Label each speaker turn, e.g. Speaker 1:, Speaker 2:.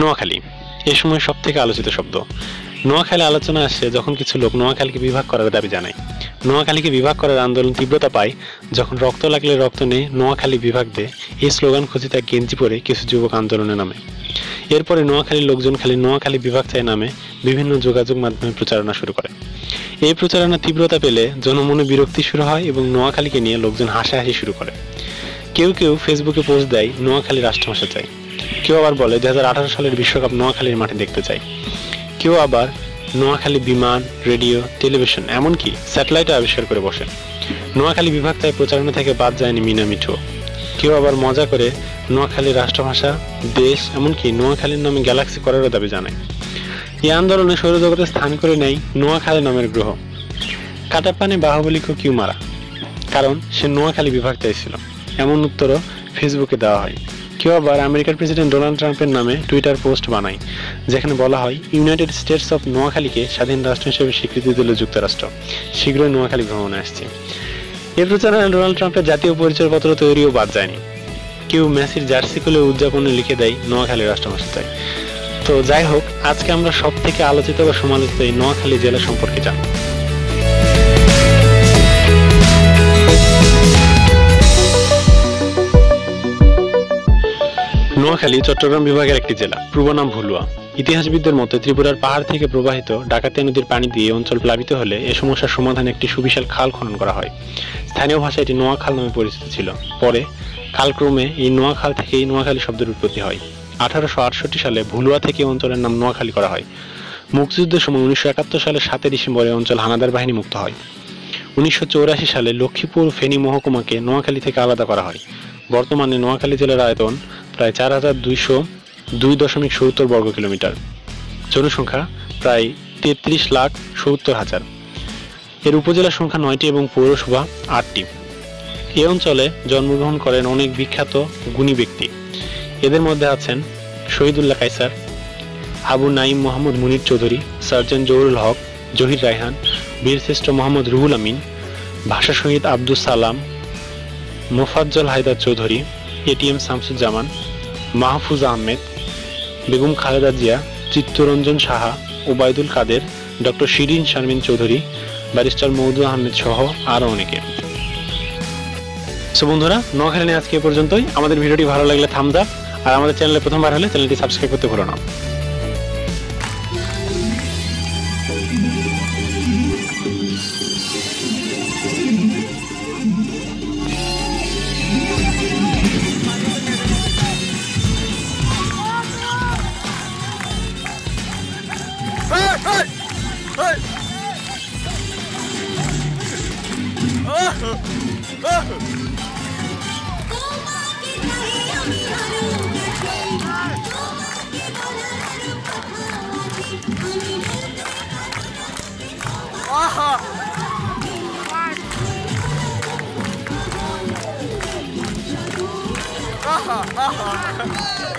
Speaker 1: নোয়াখালী, এ সময় সব থেকে আলোচিত শব্দ। নোয়াখালী আলোচনা আসছে যখন কিছু লোক নোয়াখালীকে বিভাগ করার দাবি জানায়। নোয়াখালীকে বিভাগ করার আন্দোলন তীব্রতা পায় যখন রক্ত লাগলে রক্ত নেই নোয়াখালী বিভাগ দে, এই স্লোগান খুঁজে তার গেঞ্জি পরে কিছু যুবক আন্দোলনে নামে। এরপরে নোয়াখালীর লোকজন খালি নোয়াখালী বিভাগ চাই নামে বিভিন্ন যোগাযোগ মাধ্যমে প্রচারণা শুরু করে। এই প্রচারণা তীব্রতা পেলে জনমনে বিরক্তি শুরু হয় এবং নোয়াখালীকে নিয়ে লোকজন হাসাহাসি শুরু করে। কেউ কেউ ফেসবুকে পোস্ট দেয়, নোয়াখালী রাষ্ট্রভাষা চাই। কেউ আবার বলে দুই হাজার আঠারো সালের বিশ্বকাপ নোয়াখালীর মাঠে দেখতে চাই। কেউ আবার নোয়াখালী বিমান, রেডিও, টেলিভিশন, এমনকি স্যাটেলাইটও আবিষ্কার করে বসে নোয়াখালী বিভাগ তাই প্রচারণা থেকে বাদ যায়নি মিনা মিঠু। কেউ আবার মজা করে নোয়াখালী রাষ্ট্রভাষা, দেশ, এমনকি নোয়াখালীর নামে গ্যালাক্সি করারও দাবি জানায়। এই আন্দোলনে সৌরজগতে স্থান করে নেয় নোয়াখালী নামের গ্রহ। কাটাপানে বাহুবলীকে কিউ মারা কারণ সে নোয়াখালী বিভাগ চাইছিল। এমন উত্তরও ফেসবুকে দেওয়া হয় কেউ আবার আমেরিকার প্রেসিডেন্ট ডোনাল্ড ট্রাম্পের নামে টুইটার পোস্ট বানায়, যেখানে বলা হয়, ইউনাইটেড স্টেটস অফ নোয়াখালীকে স্বাধীন রাষ্ট্র হিসেবে স্বীকৃতি দিল যুক্তরাষ্ট্র। শীঘ্রই নোয়াখালী ভ্রমণে আসছে। এ প্রচারণায় ডোনাল্ড ট্রাম্পের জাতীয় পরিচয়পত্র তৈরিও বাদ যায়নি। কেউ মেসির জার্সি খুলে উদযাপনে লিখে দেয়, নোয়াখালী রাষ্ট্রভাষায় তো যাই হোক, আজকে আমরা সব থেকে আলোচিত বা সমালোচিত এই নোয়াখালী জেলা সম্পর্কে জানব। নোয়াখালী, চট্টগ্রাম বিভাগের একটি জেলা। পূর্ব নাম ভুলুয়া। ইতিহাসবিদদের মতে, ত্রিপুরার পাহাড় থেকে প্রবাহিত ডাকাতিয়া নদীর পানি দিয়ে অঞ্চল প্লাবিত হলে এ সমস্যার সমাধানে একটি সুবিশাল খাল খনন করা হয়। স্থানীয় ভাষায় এটি নোয়াখাল নামে পরিচিত ছিল। পরে কালক্রমে এই নোয়াখাল থেকেই নোয়াখালী শব্দের উৎপত্তি হয়। আঠারোশো আটষট্টি সালে ভুলুয়া থেকে অঞ্চলের নাম নোয়াখালী করা হয়। মুক্তিযুদ্ধের সময় উনিশশো একাত্তর সালের সাতই ডিসেম্বরে অঞ্চল হানাদার বাহিনী মুক্ত হয়। উনিশশো সালে লক্ষ্মীপুর ফেনী মহকুমাকে নোয়াখালী থেকে আলাদা করা হয়। বর্তমানে নোয়াখালী জেলার আয়তন প্রায় চার হাজার দুইশো দুই দশমিক সত্তর বর্গ কিলোমিটার। জনসংখ্যা প্রায় তেত্রিশ লাখ সত্তর হাজার। এর উপজেলা সংখ্যা নয়টি এবং পৌরসভা আটটি। এ অঞ্চলে জন্মগ্রহণ করেন অনেক বিখ্যাত গুণী ব্যক্তি। এদের মধ্যে আছেন শহীদুল্লাহ কাইসার আবু নাইম মোহাম্মদ মুনির চৌধুরী সার্জন জহুরুল হক, জহির রায়হান, বীরশ্রেষ্ঠ মোহাম্মদ রুহুল আমিন, ভাষা শহীদ Abdul Salam, Mofazzal Haider Chowdhury ATM Shamsuzzaman Mahfuz Ahmed, Begum Khaleda Zia, Chittaranjan Saha, Obaidul Kader, doctor Shirin Sharmin Chowdhury, barrister Moudud Ahmed সহ আরও অনেকে। সো বন্ধুরা, নোয়াখালী নিয়ে আজকে পর্যন্তই। আমাদের ভিডিওটি ভালো লাগলে থামদা আর আমাদের চ্যানেলে প্রথমবার হলে চ্যানেলটি সাবস্ক্রাইব করতে ভুলো না। Aha! Aha! Aha!